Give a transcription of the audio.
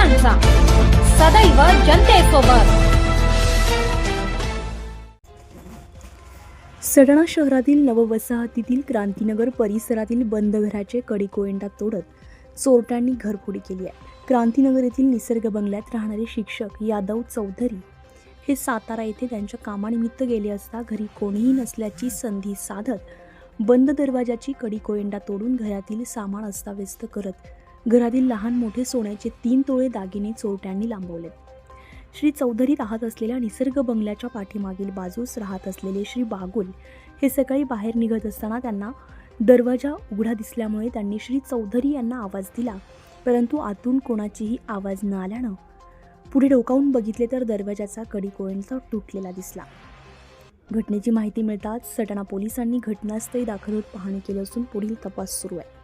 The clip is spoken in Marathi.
बागलांचा सदैव जनतेसोबत सडणा शहरातील नववसाहतीतील क्रांतीनगर परिसरातील बंद घराचे कडेकोयंडा तोडत चोरट्यांनी घरफोडी केली आहे. क्रांतीनगर येथील निसर्ग बंगल्यात राहणारे शिक्षक यादव चौधरी हे सातारा येथे त्यांच्या कामानिमित्त गेले असता घरी कोणीही नसल्याची संधी साधत बंद दरवाजाची कडी कोयंडा तोडून घरातील सामान अस्ताव्यस्त करत घरातील लहान मोठे सोन्याचे तीन तोळे दागिने चोरट्यांनी लांबवले श्री चौधरी राहत असलेल्या निसर्ग बंगल्याच्या पाठीमागील बाजूस राहत असलेले श्री बागुल हे सकाळी बाहेर निघत असताना त्यांना दरवाजा उघडा दिसल्यामुळे त्यांनी श्री चौधरी यांना आवाज दिला. परंतु आतून कोणाचीही आवाज न आल्यानं पुढे डोकावून बघितले तर दरवाजाचा कडी तुटलेला दिसला. घटनेची माहिती मिळताच सटाणा पोलिसांनी घटनास्थळी दाखल होत पाहणी केली असून पुढील तपास सुरू आहे.